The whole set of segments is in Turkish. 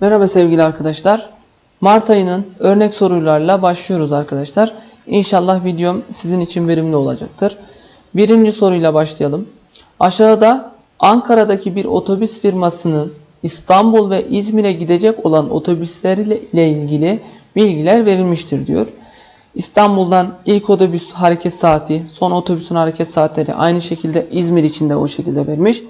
Merhaba sevgili arkadaşlar. Mart ayının örnek sorularla başlıyoruz arkadaşlar. İnşallah videom sizin için verimli olacaktır. Birinci soruyla başlayalım. Aşağıda Ankara'daki bir otobüs firmasının İstanbul ve İzmir'e gidecek olan otobüsleriyle ilgili bilgiler verilmiştir diyor. İstanbul'dan ilk otobüs hareket saati, son otobüsün hareket saatleri aynı şekilde İzmir için de o şekilde vermiş.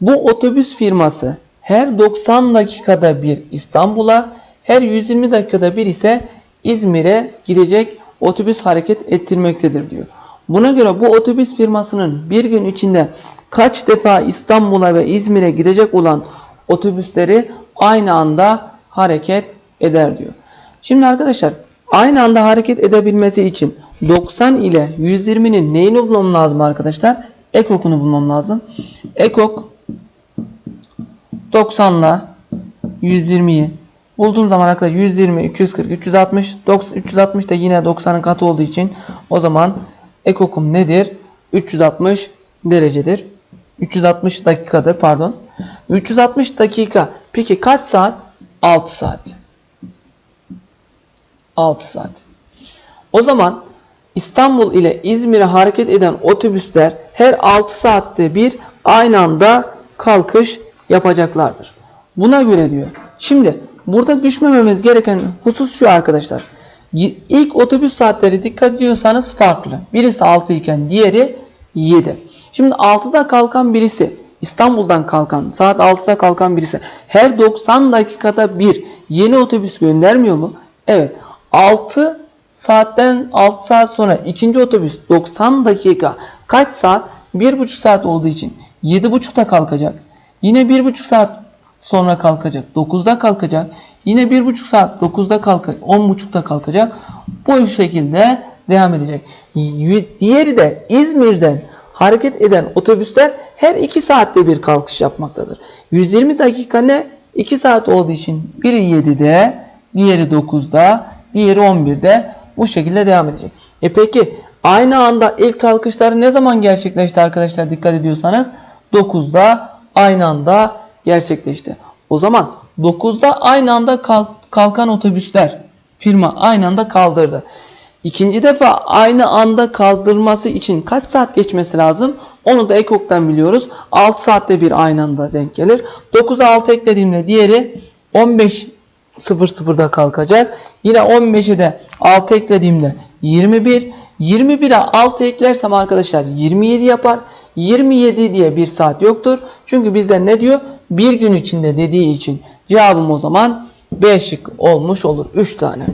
Bu otobüs firması her 90 dakikada bir İstanbul'a, her 120 dakikada bir ise İzmir'e gidecek otobüs hareket ettirmektedir diyor. Buna göre bu otobüs firmasının bir gün içinde kaç defa İstanbul'a ve İzmir'e gidecek olan otobüsleri aynı anda hareket eder diyor. Şimdi arkadaşlar aynı anda hareket edebilmesi için 90 ile 120'nin neyini bulmam lazım arkadaşlar? Ekok'unu bulmam lazım. Ekok 90 ile 120'yi bulduğum zaman arkadaşlar 120, 240, 360, 90, 360 da yine 90'ın katı olduğu için o zaman ekokum nedir? 360 derecedir. 360 dakikadır pardon. 360 dakika. Peki kaç saat? 6 saat. 6 saat. O zaman İstanbul ile İzmir'e hareket eden otobüsler her 6 saatte bir aynı anda kalkış yapacaklardır. Buna göre diyor. Şimdi burada düşmememiz gereken husus şu arkadaşlar. İlk otobüs saatleri dikkat ediyorsanız farklı. Birisi 6 iken diğeri 7. Şimdi 6'da kalkan birisi İstanbul'dan kalkan saat 6'da kalkan birisi her 90 dakikada bir yeni otobüs göndermiyor mu? Evet. 6 saatten 6 saat sonra ikinci otobüs 90 dakika kaç saat? 1,5 saat olduğu için 7,5'ta kalkacak. Yine 1,5 saat sonra kalkacak. 9'da kalkacak. Yine 1,5 saat 9'da kalkacak. 10.30'da kalkacak. Bu şekilde devam edecek. Diğeri de İzmir'den hareket eden otobüsler her 2 saatte bir kalkış yapmaktadır. 120 dakika ne? 2 saat olduğu için biri 7'de, diğeri 9'da, diğeri 11'de bu şekilde devam edecek. E peki aynı anda ilk kalkışları ne zaman gerçekleşti arkadaşlar dikkat ediyorsanız 9'da aynı anda gerçekleşti. O zaman 9'da aynı anda kalk, kalkan otobüsler firma aynı anda kaldırdı. İkinci defa aynı anda kaldırması için kaç saat geçmesi lazım? Onu da ekoktan biliyoruz. 6 saatte bir aynı anda denk gelir. 9'a 6 eklediğimde diğeri 15.00'da kalkacak. Yine 15'e de 6 eklediğimde 21. 21'e 6 eklersem arkadaşlar 27 yapar. 27 diye bir saat yoktur. Çünkü bizden ne diyor? Bir gün içinde dediği için cevabım o zaman B şık olmuş olur. 3 tane.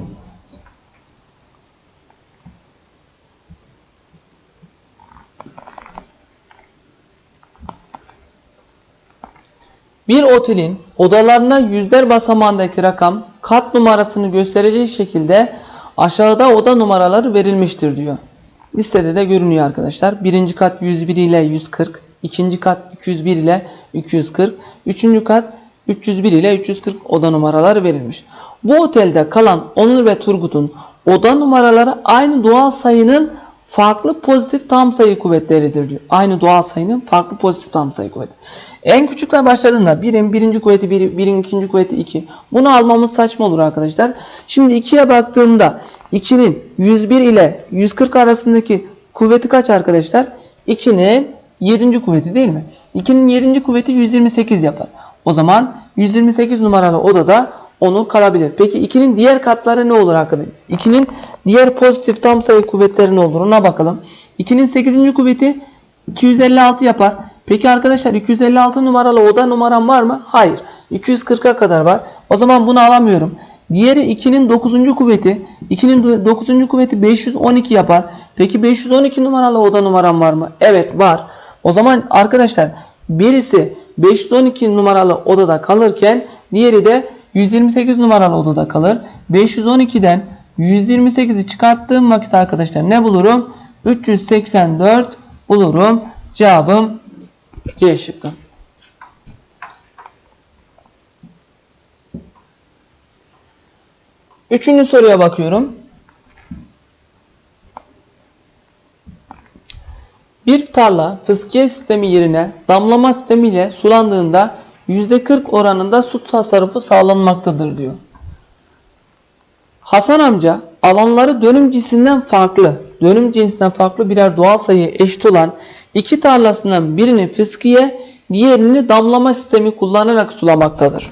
Bir otelin odalarına yüzler basamağındaki rakam kat numarasını gösterecek şekilde aşağıda oda numaraları verilmiştir diyor. Listede de görünüyor arkadaşlar. Birinci kat 101 ile 140, ikinci kat 201 ile 240, üçüncü kat 301 ile 340 oda numaraları verilmiş. Bu otelde kalan Onur ve Turgut'un oda numaraları aynı doğal sayının farklı pozitif tam sayı kuvvetleridir diyor. Aynı doğal sayının farklı pozitif tam sayı kuvveti. En küçükten başladığında birin birinci kuvveti 1, bir, birin ikinci kuvveti 2. Bunu almamız saçma olur arkadaşlar. Şimdi 2'ye baktığımda 2'nin 101 ile 140 arasındaki kuvveti kaç arkadaşlar? 2'nin 7. kuvveti değil mi? 2'nin 7. kuvveti 128 yapar. O zaman 128 numaralı odada Onur kalabilir. Peki 2'nin diğer katları ne olur arkadaşlar? 2'nin diğer pozitif tam sayı kuvvetleri ne olur? Ona bakalım. 2'nin 8. kuvveti 256 yapar. Peki arkadaşlar 256 numaralı oda numaram var mı? Hayır. 240'a kadar var. O zaman bunu alamıyorum. Diğeri 2'nin 9. kuvveti. 2'nin 9. kuvveti 512 yapar. Peki 512 numaralı oda numaram var mı? Evet var. O zaman arkadaşlar birisi 512 numaralı odada kalırken diğeri de 128 numaralı odada kalır. 512'den 128'i çıkarttığım vakit arkadaşlar ne bulurum? 384 bulurum. Cevabım C şıkkı. Üçüncü soruya bakıyorum. Bir tarla fıskiye sistemi yerine damlama sistemiyle sulandığında %40 oranında su tasarrufu sağlanmaktadır diyor. Hasan amca alanları dönüm cinsinden farklı, dönüm cinsinden farklı birer doğal sayıya eşit olan iki tarlasından birini fıskiye, diğerini damlama sistemi kullanarak sulamaktadır.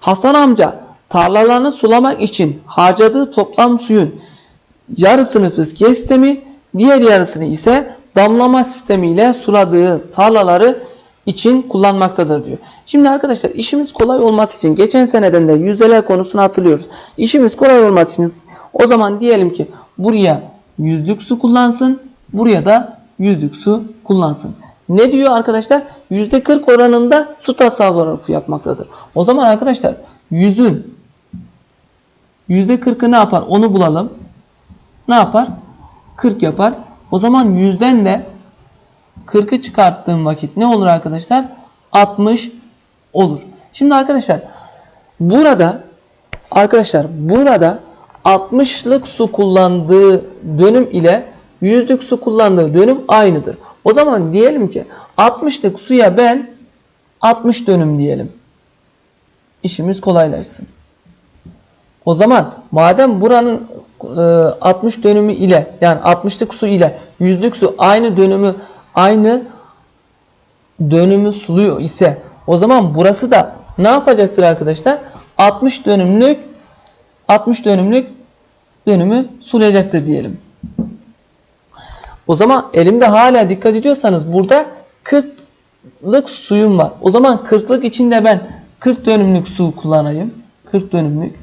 Hasan amca tarlalarını sulamak için harcadığı toplam suyun yarısını fıskiye sistemi, diğer yarısını ise damlama sistemiyle suladığı tarlaları için kullanmaktadır diyor. Şimdi arkadaşlar işimiz kolay olması için geçen seneden de yüzdeler konusunu hatırlıyoruz. İşimiz kolay olması için o zaman diyelim ki buraya yüzlük su kullansın, buraya da yüzlük su kullansın. Ne diyor arkadaşlar? %40 oranında su tasarrufu yapmaktadır. O zaman arkadaşlar yüzün %40'ı ne yapar? Onu bulalım. Ne yapar? 40 yapar. O zaman yüzden de 40'ı çıkarttığım vakit ne olur arkadaşlar? 60 olur. Şimdi arkadaşlar burada arkadaşlar burada 60'lık su kullandığı dönüm ile 100'lük su kullandığı dönüm aynıdır. O zaman diyelim ki 60'lık suya ben 60 dönüm diyelim. İşimiz kolaylaşsın. O zaman madem buranın e, 60 dönümü ile yani 60'lık su ile 100'lük su aynı dönümü aynı dönümü suluyor ise o zaman burası da ne yapacaktır arkadaşlar? 60 dönümlük 60 dönümlük dönümü sulayacaktır diyelim. O zaman elimde hala dikkat ediyorsanız burada 40'lık suyum var. O zaman 40'lık içinde ben 40 dönümlük su kullanayım. 40 dönümlük.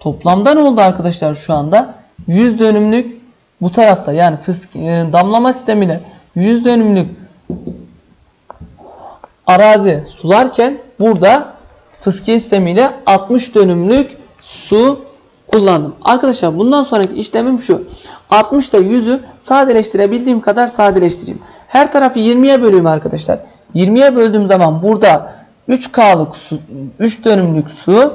Toplamda ne oldu arkadaşlar şu anda? 100 dönümlük bu tarafta yani fısk, e, damlama sistemiyle 100 dönümlük arazi sularken burada fıskiye sistemiyle 60 dönümlük su kullandım. Arkadaşlar bundan sonraki işlemim şu. 60 ile 100'ü sadeleştirebildiğim kadar sadeleştireyim. Her tarafı 20'ye bölüyorum arkadaşlar. 20'ye böldüğüm zaman burada 3K'lık su, 3 dönümlük su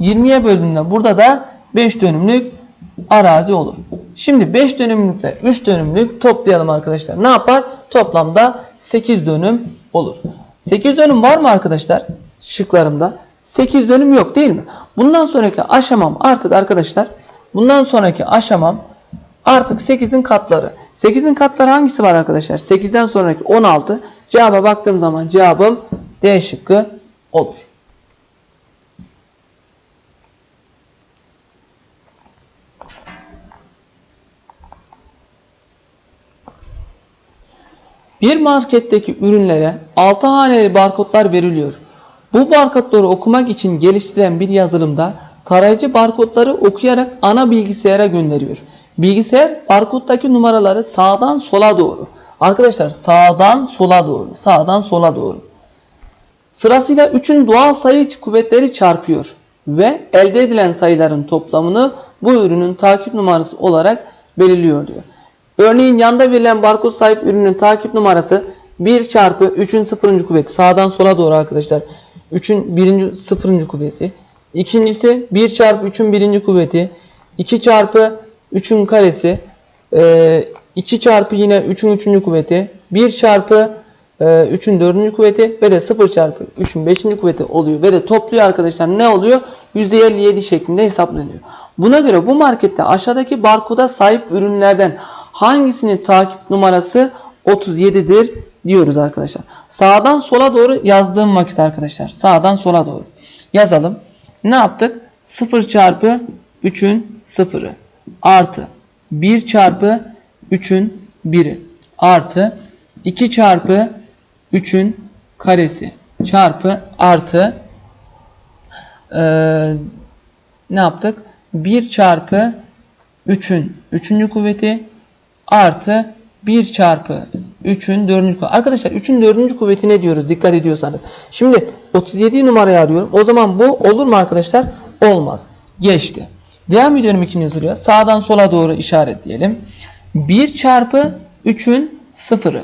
20'ye böldüğümde burada da 5 dönümlük arazi olur. Şimdi 5 dönümlükle 3 dönümlük toplayalım arkadaşlar. Ne yapar? Toplamda 8 dönüm olur. 8 dönüm var mı arkadaşlar? Şıklarımda. 8 dönüm yok değil mi? Bundan sonraki aşamam artık arkadaşlar. Bundan sonraki aşamam artık 8'in katları. 8'in katları hangisi var arkadaşlar? 8'den sonraki 16. Cevaba baktığım zaman cevabım D şıkkı olur. Bir marketteki ürünlere 6 haneli barkodlar veriliyor. Bu barkodları okumak için geliştirilen bir yazılımda tarayıcı barkodları okuyarak ana bilgisayara gönderiyor. Bilgisayar barkoddaki numaraları sağdan sola doğru. Arkadaşlar sağdan sola doğru. Sağdan sola doğru. Sırasıyla 3'ün doğal sayı kuvvetleri çarpıyor ve elde edilen sayıların toplamını bu ürünün takip numarası olarak belirliyor diyor. Örneğin yanda verilen barkod sahip ürünün takip numarası 1 çarpı 3'ün 0. kuvveti. Sağdan sola doğru arkadaşlar. 3'ün 1. 0. kuvveti. İkincisi 1 çarpı 3'ün 1. kuvveti. 2 çarpı 3'ün karesi. 2 çarpı yine 3'ün 3. kuvveti. 1 çarpı 3'ün 4. kuvveti ve de 0 çarpı 3'ün 5. kuvveti oluyor. Ve de topluyor arkadaşlar ne oluyor? %57 şeklinde hesaplanıyor. Buna göre bu markette aşağıdaki barkoda sahip ürünlerden hangisinin takip numarası 37'dir diyoruz arkadaşlar. Sağdan sola doğru yazdığım vakit arkadaşlar. Sağdan sola doğru. Yazalım. Ne yaptık? 0 çarpı 3'ün 0'ı artı 1 çarpı 3'ün 1'i artı 2 çarpı 3'ün karesi çarpı artı ee, ne yaptık? 1 çarpı 3'ün 3. kuvveti artı 1 çarpı 3'ün 4. kuvveti. Arkadaşlar 3'ün 4. kuvveti ne diyoruz dikkat ediyorsanız. Şimdi 37 numarayı arıyorum. O zaman bu olur mu arkadaşlar? Olmaz. Geçti. Devam ediyorum ikinci soruya. Sağdan sola doğru işaretleyelim. 1 çarpı 3'ün 0'ı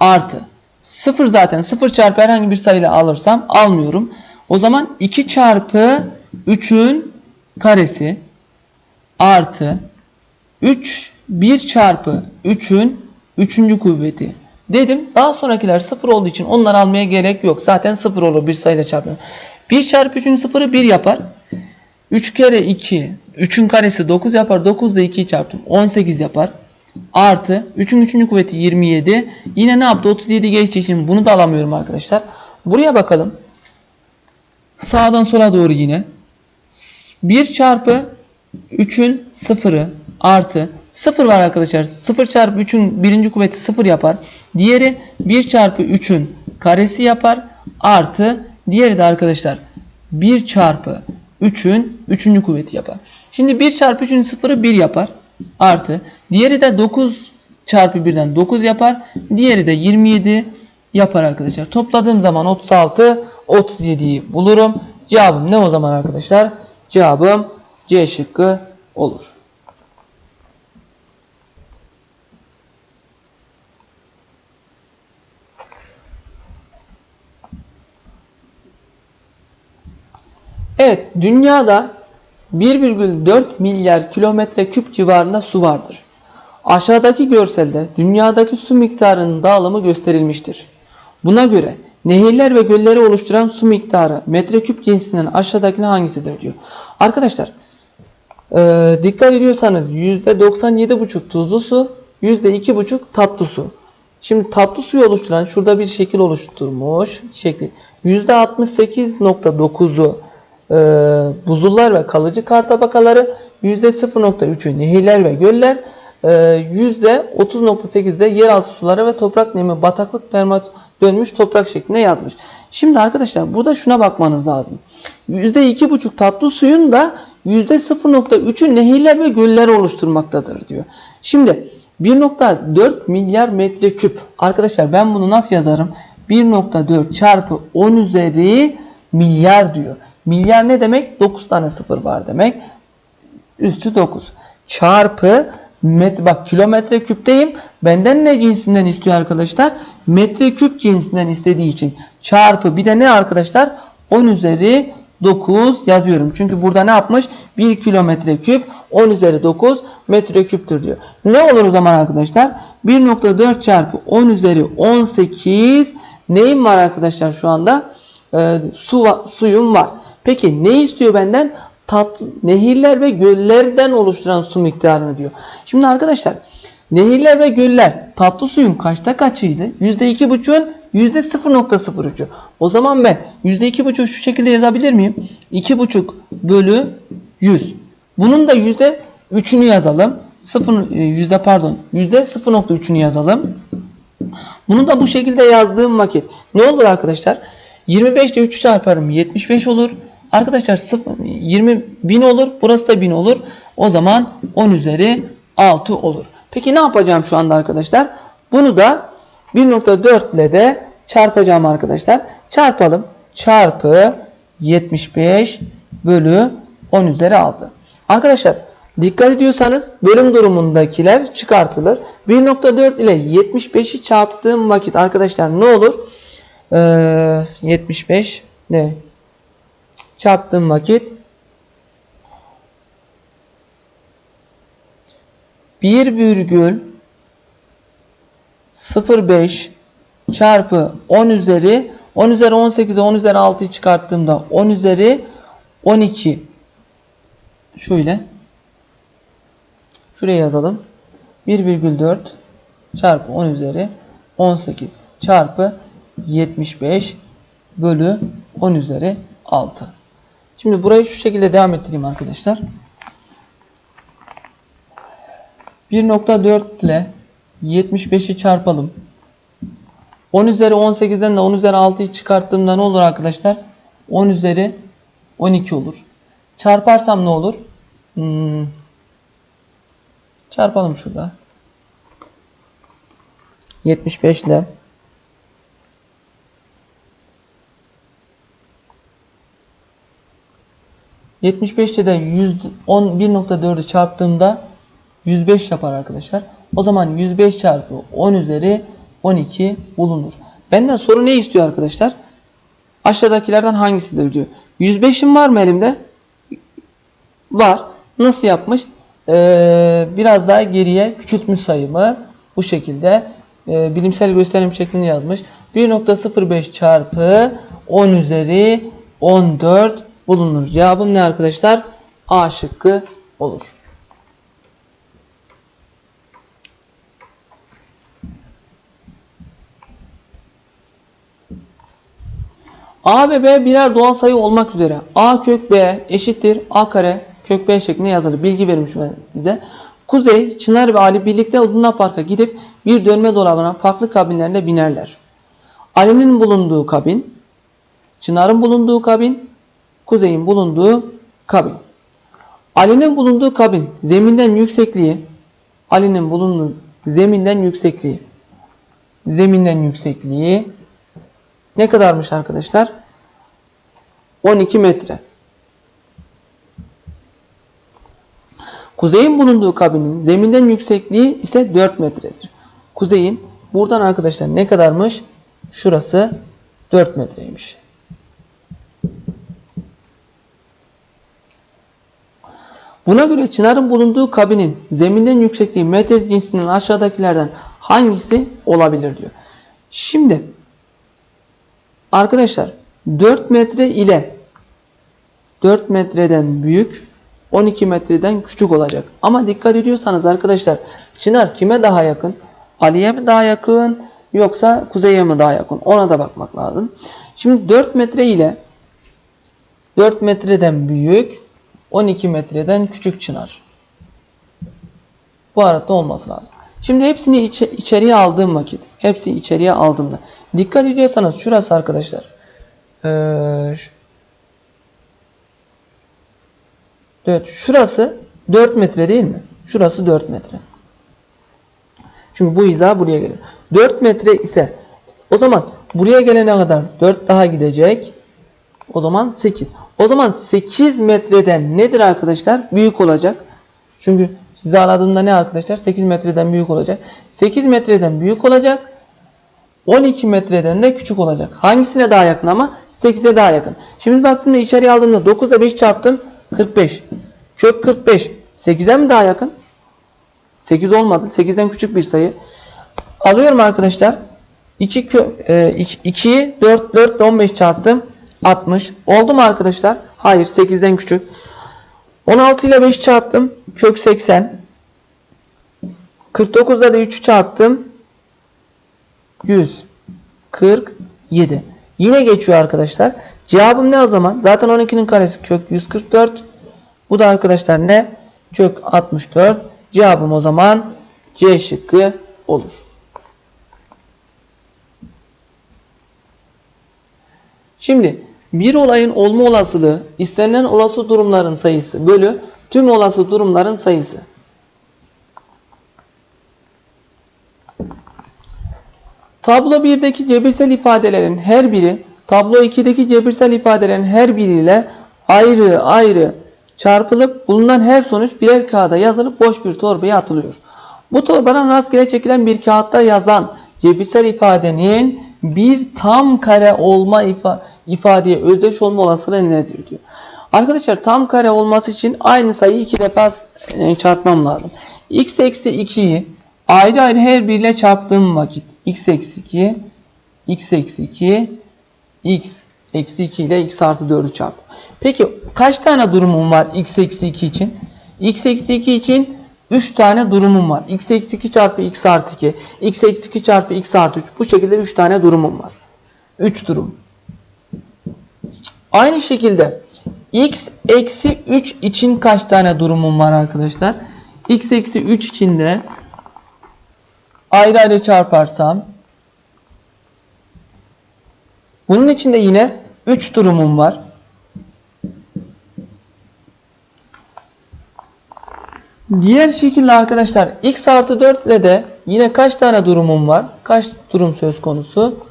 artı 0 zaten 0 çarpı herhangi bir sayıyla alırsam almıyorum. O zaman 2 çarpı 3'ün karesi artı 3 1 çarpı 3'ün 3. kuvveti dedim. Daha sonrakiler 0 olduğu için onları almaya gerek yok. Zaten 0 olur bir sayıyla çarpıyor. 1 çarpı 3'ün 0'ı 1 yapar. 3 kere 2. 3'ün karesi 9 yapar. 9 da 2'yi çarptım. 18 yapar. Artı 3'ün 3. kuvveti 27. Yine ne yaptı? 37 geçtiği için bunu da alamıyorum arkadaşlar. Buraya bakalım. Sağdan sola doğru yine. 1 çarpı 3'ün 0'ı artı 0 var arkadaşlar. 0 çarpı 3'ün birinci kuvveti 0 yapar. Diğeri 1 çarpı 3'ün karesi yapar. Artı diğeri de arkadaşlar 1 çarpı 3'ün 3. kuvveti yapar. Şimdi 1 çarpı 3'ün 0'ı 1 yapar. Artı diğeri de 9 çarpı 1'den 9 yapar. Diğeri de 27 yapar arkadaşlar. Topladığım zaman 36 37'yi bulurum. Cevabım ne o zaman arkadaşlar? Cevabım C şıkkı olur. Evet, dünyada 1,4 milyar kilometre küp civarında su vardır. Aşağıdaki görselde dünyadaki su miktarının dağılımı gösterilmiştir. Buna göre nehirler ve gölleri oluşturan su miktarı metreküp cinsinden aşağıdakine hangisidir diyor. Arkadaşlar e, dikkat ediyorsanız %97,5 tuzlu su, %2,5 tatlı su. Şimdi tatlı suyu oluşturan şurada bir şekil oluşturmuş şekli. %68.9'u e, buzullar ve kalıcı kar tabakaları, %0.3'ü nehirler ve göller, e, %30.8'de yeraltı suları ve toprak nemi bataklık permat dönmüş toprak şeklinde yazmış. Şimdi arkadaşlar burada şuna bakmanız lazım. %2,5 tatlı suyun da %0.3'ü nehirler ve göller oluşturmaktadır diyor. Şimdi 1.4 milyar metreküp. Arkadaşlar ben bunu nasıl yazarım? 1.4 çarpı 10 üzeri milyar diyor. Milyar ne demek? 9 tane sıfır var demek. Üstü 9. Çarpı met bak kilometre küpteyim. Benden ne cinsinden istiyor arkadaşlar? Metre küp cinsinden istediği için çarpı bir de ne arkadaşlar? 10 üzeri 9 yazıyorum. Çünkü burada ne yapmış? 1 kilometre küp 10 üzeri 9 metre küptür diyor. Ne olur o zaman arkadaşlar? 1.4 çarpı 10 üzeri 18 neyim var arkadaşlar şu anda? Ee, su suyum var. Peki ne istiyor benden? Tatlı, nehirler ve göllerden oluşturan su miktarını diyor. Şimdi arkadaşlar nehirler ve göller tatlı suyun kaçta kaçıydı? %2,5'un %0.03'ü. O zaman ben %2,5 şu şekilde yazabilir miyim? 2,5 bölü 100. Bunun da %3'ünü yazalım. 0 e, yüzde pardon %0.3'ünü yazalım. Bunu da bu şekilde yazdığım vakit ne olur arkadaşlar? 25 ile 3'ü çarparım 75 olur. Arkadaşlar 0, 20 bin olur. Burası da 1000 olur. O zaman 10 üzeri 6 olur. Peki ne yapacağım şu anda arkadaşlar? Bunu da 1.4 ile de çarpacağım arkadaşlar. Çarpalım. Çarpı 75 bölü 10 üzeri 6. Arkadaşlar dikkat ediyorsanız bölüm durumundakiler çıkartılır. 1.4 ile 75'i çarptığım vakit arkadaşlar ne olur? Ee, 75 ne? Çarptığım vakit 1,05 çarpı 10 üzeri 10 üzeri 18'e 10 üzeri 6'yı çıkarttığımda 10 üzeri 12 şöyle. Şuraya yazalım. 1,4 çarpı 10 üzeri 18 çarpı 75 bölü 10 üzeri 6. Şimdi burayı şu şekilde devam ettireyim arkadaşlar. 1.4 ile 75'i çarpalım. 10 üzeri 18'den de 10 üzeri 6'yı çıkarttığımda ne olur arkadaşlar? 10 üzeri 12 olur. Çarparsam ne olur? Hmm. Çarpalım şurada. 75 ile 75'te de 111.4'ü çarptığımda 105 yapar arkadaşlar. O zaman 105 çarpı 10 üzeri 12 bulunur. Benden soru ne istiyor arkadaşlar? Aşağıdakilerden hangisidir diyor. 105'im var mı elimde? Var. Nasıl yapmış? Ee, biraz daha geriye küçültmüş sayımı bu şekilde e, bilimsel gösterim şeklinde yazmış. 1.05 çarpı 10 üzeri 14 bulunur. Cevabım ne arkadaşlar? A şıkkı olur. A ve B birer doğal sayı olmak üzere A kök B eşittir A kare kök B şeklinde yazılır. Bilgi vermiş bize. Kuzey, Çınar ve Ali birlikte Odunla Park'a gidip bir dönme dolabına farklı kabinlerle binerler. Ali'nin bulunduğu kabin, Çınar'ın bulunduğu kabin, Kuzey'in bulunduğu kabin. Ali'nin bulunduğu kabin zeminden yüksekliği, Ali'nin bulunduğu zeminden yüksekliği, zeminden yüksekliği ne kadarmış arkadaşlar? 12 metre. Kuzeyin bulunduğu kabinin zeminden yüksekliği ise 4 metredir. Kuzeyin buradan arkadaşlar ne kadarmış? Şurası 4 metreymiş. Buna göre Çınar'ın bulunduğu kabinin zeminden yüksekliği metre cinsinden aşağıdakilerden hangisi olabilir diyor. Şimdi arkadaşlar 4 metre ile 4 metreden büyük 12 metreden küçük olacak. Ama dikkat ediyorsanız arkadaşlar Çınar kime daha yakın? Ali'ye mi daha yakın yoksa Kuzey'e mi daha yakın? Ona da bakmak lazım. Şimdi 4 metre ile 4 metreden büyük 12 metreden küçük Çınar. Bu arada olması lazım. Şimdi hepsini iç içeriye aldığım vakit, hepsi içeriye aldığımda dikkat ediyorsanız şurası arkadaşlar. Ee, Evet şurası 4 metre değil mi? Şurası 4 metre. Çünkü bu hiza buraya geliyor. 4 metre ise o zaman buraya gelene kadar 4 daha gidecek. O zaman 8. O zaman 8 metreden nedir arkadaşlar? Büyük olacak. Çünkü hizaladığında ne arkadaşlar? 8 metreden büyük olacak. 8 metreden büyük olacak. 12 metreden de küçük olacak. Hangisine daha yakın ama? 8'e daha yakın. Şimdi baktığımda içeriye aldığımda 9 ile 5 çarptım. 45. Kök 45. 8'e mi daha yakın? 8 olmadı. 8'den küçük bir sayı. Alıyorum arkadaşlar. 2 kök 2'yi 4 4 15 çarptım. 60. Oldu mu arkadaşlar? Hayır 8'den küçük. 16 ile 5 çarptım. Kök 80. 49'da da 3'ü çarptım. 147. Yine geçiyor arkadaşlar. Cevabım ne o zaman? Zaten 12'nin karesi kök 144. Bu da arkadaşlar ne? Kök 64. Cevabım o zaman C şıkkı olur. Şimdi bir olayın olma olasılığı istenilen olası durumların sayısı bölü tüm olası durumların sayısı. Tablo 1'deki cebirsel ifadelerin her biri tablo 2'deki cebirsel ifadelerin her biriyle ayrı ayrı çarpılıp bulunan her sonuç birer kağıda yazılıp boş bir torbaya atılıyor. Bu torbadan rastgele çekilen bir kağıtta yazan cebirsel ifadenin bir tam kare olma ifa ifadeye özdeş olma olasılığı nedir diyor. Arkadaşlar tam kare olması için aynı sayıyı iki defa e, çarpmam lazım. x eksi 2'yi ayrı ayrı her biriyle çarptığım vakit x eksi 2 x eksi 2 x eksi 2 ile x artı 4'ü çarp. Peki kaç tane durumum var x eksi 2 için? x eksi 2 için 3 tane durumum var. x eksi 2 çarpı x artı 2, x eksi 2 çarpı x artı 3. Bu şekilde 3 tane durumum var. 3 durum. Aynı şekilde x eksi 3 için kaç tane durumum var arkadaşlar? x eksi 3 için de ayrı ayrı çarparsam bunun içinde yine 3 durumum var. Diğer şekilde arkadaşlar x artı 4 ile de yine kaç tane durumum var? Kaç durum söz konusu?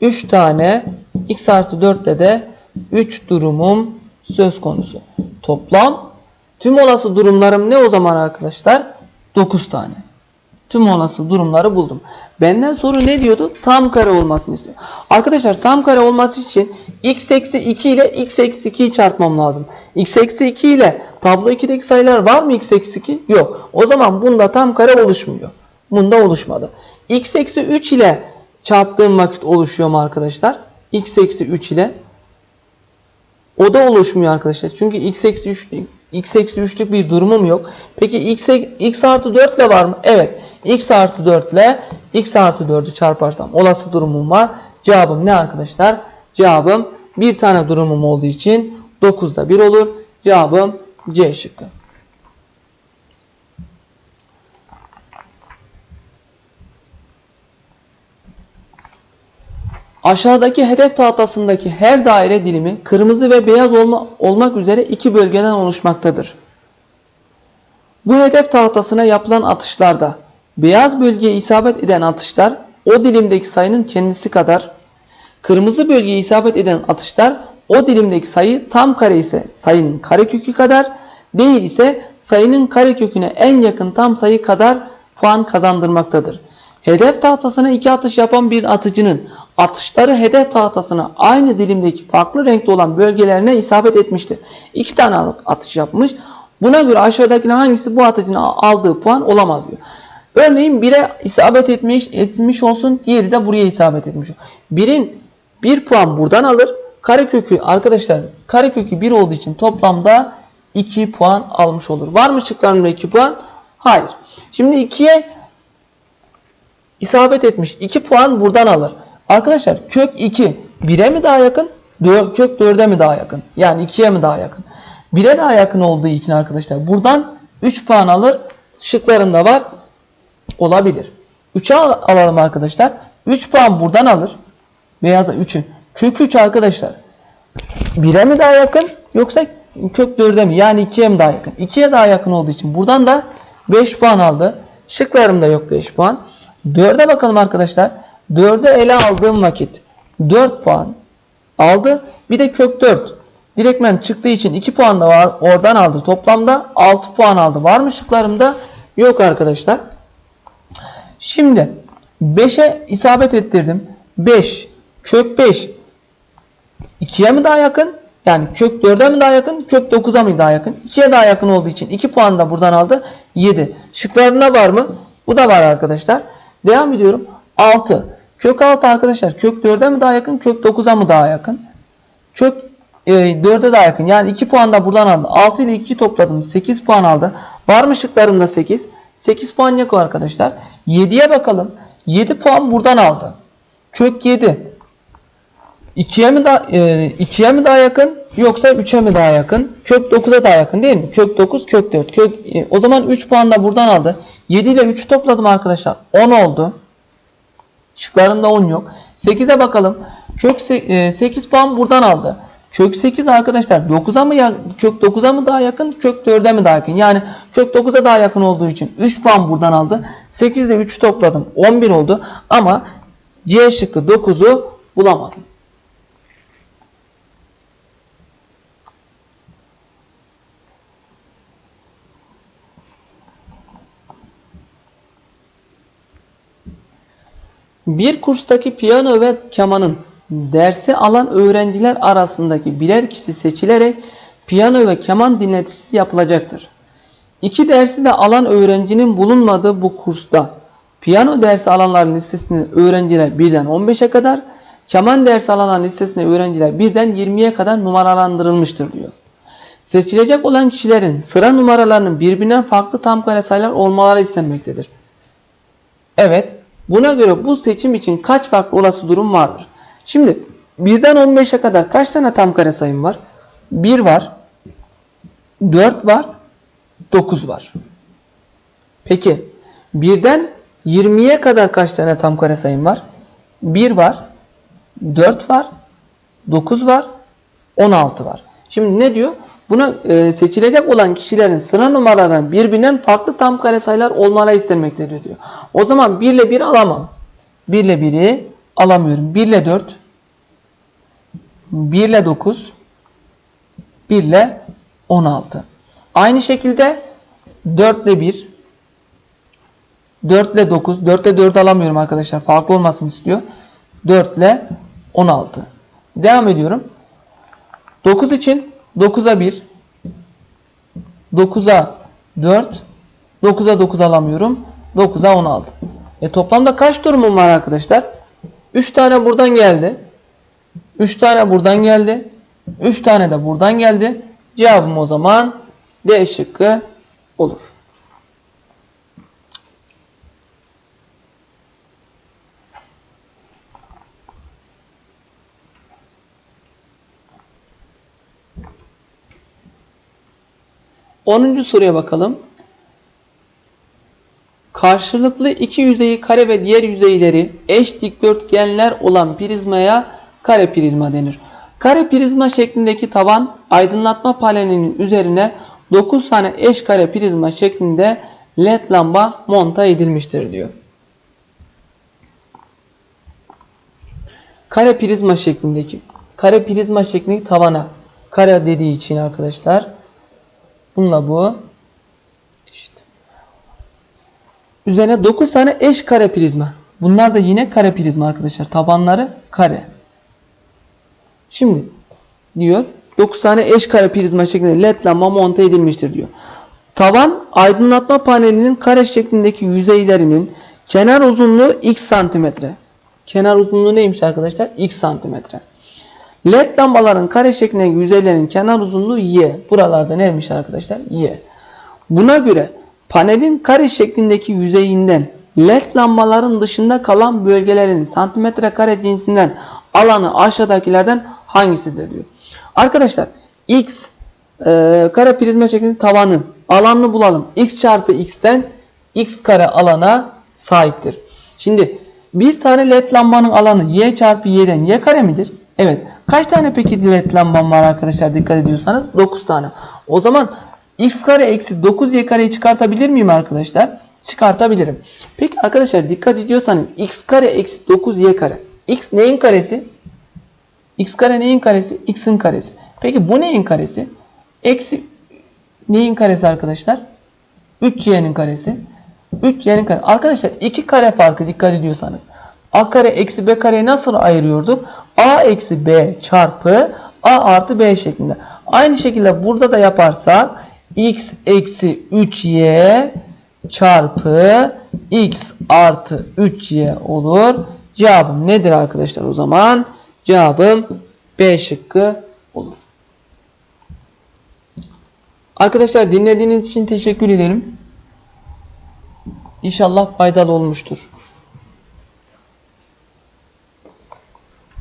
3 tane x artı 4 ile de 3 durumum söz konusu. Toplam tüm olası durumlarım ne o zaman arkadaşlar? 9 tane. Tüm olası durumları buldum. Benden soru ne diyordu? Tam kare olmasını istiyor. Arkadaşlar tam kare olması için x eksi 2 ile x eksi 2'yi çarpmam lazım. x eksi 2 ile tablo 2'deki sayılar var mı x eksi 2? Yok. O zaman bunda tam kare oluşmuyor. Bunda oluşmadı. x eksi 3 ile çarptığım vakit oluşuyor mu arkadaşlar? x eksi 3 ile o da oluşmuyor arkadaşlar. Çünkü x eksi 3 x eksi 3'lük bir durumum yok. Peki x, x artı 4 ile var mı? Evet. x artı 4 ile x artı 4'ü çarparsam olası durumum var. Cevabım ne arkadaşlar? Cevabım bir tane durumum olduğu için 9'da 1 olur. Cevabım C şıkkı. Aşağıdaki hedef tahtasındaki her daire dilimi kırmızı ve beyaz olma, olmak üzere iki bölgeden oluşmaktadır. Bu hedef tahtasına yapılan atışlarda beyaz bölgeye isabet eden atışlar o dilimdeki sayının kendisi kadar, kırmızı bölgeye isabet eden atışlar o dilimdeki sayı tam kare ise sayının karekökü kadar, değil ise sayının kareköküne en yakın tam sayı kadar puan kazandırmaktadır. Hedef tahtasına iki atış yapan bir atıcının atışları hedef tahtasına aynı dilimdeki farklı renkte olan bölgelerine isabet etmiştir. İki tane atış yapmış. Buna göre aşağıdakilerden hangisi bu atıcının aldığı puan olamaz diyor. Örneğin 1'e isabet etmiş, etmiş olsun, diğeri de buraya isabet etmiş. Birin 1 puan buradan alır. Karekökü arkadaşlar karekökü 1 olduğu için toplamda 2 puan almış olur. Var mı şıklarımda 2 puan? Hayır. Şimdi 2'ye isabet etmiş. 2 puan buradan alır. Arkadaşlar kök 2 1'e mi daha yakın? Kök 4'e mi daha yakın? Yani 2'ye mi daha yakın? 1'e daha yakın olduğu için arkadaşlar buradan 3 puan alır. Şıklarımda var. Olabilir. 3'e alalım arkadaşlar. 3 puan buradan alır. Beyaza 3'ü. Kök 3 arkadaşlar. 1'e mi daha yakın? Yoksa kök 4'e mi? Yani 2'ye mi daha yakın? 2'ye daha yakın olduğu için buradan da 5 puan aldı. Şıklarımda yok 5 puan. 4'e bakalım arkadaşlar. 4'ü ele aldığım vakit 4 puan aldı. Bir de kök 4. Direktmen çıktığı için 2 puan da var, oradan aldı. Toplamda 6 puan aldı. Var mı şıklarımda? Yok arkadaşlar. Şimdi 5'e isabet ettirdim. 5 kök 5 2'ye mi daha yakın? Yani kök 4'e mi daha yakın? Kök 9'a mı daha yakın? 2'ye daha yakın olduğu için 2 puan da buradan aldı. 7. Şıklarında var mı? Bu da var arkadaşlar. Devam ediyorum. 6. Kök 6 arkadaşlar kök 4'e mi daha yakın? Kök 9'a mı daha yakın? Kök e, 4'e daha yakın. Yani 2 puan da buradan aldı. 6 ile 2 topladım. 8 puan aldı. Var mı şıklarımda 8? 8 puan yok arkadaşlar. 7'ye bakalım. 7 puan buradan aldı. Kök 7. 2'ye mi daha 2'ye mi daha yakın yoksa 3'e mi daha yakın? Kök 9'a daha yakın değil mi? Kök 9, kök 4. Kök e, o zaman 3 puan da buradan aldı. 7 ile 3 topladım arkadaşlar. 10 oldu. Şıklarında 10 yok. 8'e bakalım. Kök 8 puan buradan aldı. Kök 8 arkadaşlar 9'a mı kök 9'a mı daha yakın? Kök 4'e mi daha yakın? Yani kök 9'a daha yakın olduğu için 3 puan buradan aldı. 8 ile 3 topladım. 11 oldu. Ama C şıkkı 9'u bulamadım. Bir kurstaki piyano ve kemanın dersi alan öğrenciler arasındaki birer kişi seçilerek piyano ve keman dinletisi yapılacaktır. İki dersi de alan öğrencinin bulunmadığı bu kursta piyano dersi alanların listesinde öğrenciler 1'den 15'e kadar, keman dersi alanların listesinde öğrenciler 1'den 20'ye kadar numaralandırılmıştır diyor. Seçilecek olan kişilerin sıra numaralarının birbirinden farklı tam kare sayılar olmaları istenmektedir. Evet, Buna göre bu seçim için kaç farklı olası durum vardır? Şimdi 1'den 15'e kadar kaç tane tam kare sayım var? 1 var, 4 var, 9 var. Peki 1'den 20'ye kadar kaç tane tam kare sayım var? 1 var, 4 var, 9 var, 16 var. Şimdi ne diyor? Buna e, seçilecek olan kişilerin sıra numaralarının birbirinden farklı tam kare sayılar olmaları istenmektedir diyor. O zaman 1 ile 1 alamam. 1 ile 1'i alamıyorum. 1 ile 4 1 ile 9 1 ile 16. Aynı şekilde 4 ile 1 4 ile 9 4 ile 4 alamıyorum arkadaşlar. Farklı olmasını istiyor. 4 ile 16. Devam ediyorum. 9 için 9'a 1 9'a 4 9'a 9 alamıyorum. 9'a 16. E toplamda kaç durumum var arkadaşlar? 3 tane buradan geldi. 3 tane buradan geldi. 3 tane de buradan geldi. Cevabım o zaman D şıkkı olur. Onuncu soruya bakalım. Karşılıklı iki yüzeyi kare ve diğer yüzeyleri eş dikdörtgenler olan prizmaya kare prizma denir. Kare prizma şeklindeki tavan aydınlatma panelinin üzerine 9 tane eş kare prizma şeklinde led lamba monta edilmiştir diyor. Kare prizma şeklindeki kare prizma şeklindeki tavana kare dediği için arkadaşlar bununla bu işte Üzerine 9 tane eş kare prizma. Bunlar da yine kare prizma arkadaşlar. Tabanları kare. Şimdi diyor 9 tane eş kare prizma şeklinde led lamba monte edilmiştir diyor. Tavan aydınlatma panelinin kare şeklindeki yüzeylerinin kenar uzunluğu x santimetre. Kenar uzunluğu neymiş arkadaşlar? x santimetre. LED lambaların kare şeklindeki yüzeylerin kenar uzunluğu y. Buralarda neymiş arkadaşlar? Y. Buna göre panelin kare şeklindeki yüzeyinden led lambaların dışında kalan bölgelerin santimetre kare cinsinden alanı aşağıdakilerden hangisidir diyor. Arkadaşlar x e, kare prizma şeklinde tavanın alanını bulalım. x çarpı x'ten x kare alana sahiptir. Şimdi bir tane led lambanın alanı y çarpı y'den y kare midir? Evet. Kaç tane peki lambam var arkadaşlar dikkat ediyorsanız? 9 tane. O zaman x kare eksi 9y kareyi çıkartabilir miyim arkadaşlar? Çıkartabilirim. Peki arkadaşlar dikkat ediyorsanız x kare eksi 9y kare. x neyin karesi? x kare neyin karesi? x'in karesi. Peki bu neyin karesi? Eksi neyin karesi arkadaşlar? 3y'nin karesi. 3y'nin karesi. Arkadaşlar iki kare farkı dikkat ediyorsanız. A kare eksi b kareyi nasıl ayırıyorduk? a eksi b çarpı a artı b şeklinde. Aynı şekilde burada da yaparsak x eksi 3y çarpı x artı 3y olur. Cevabım nedir arkadaşlar o zaman? Cevabım B şıkkı olur. Arkadaşlar dinlediğiniz için teşekkür ederim. İnşallah faydalı olmuştur.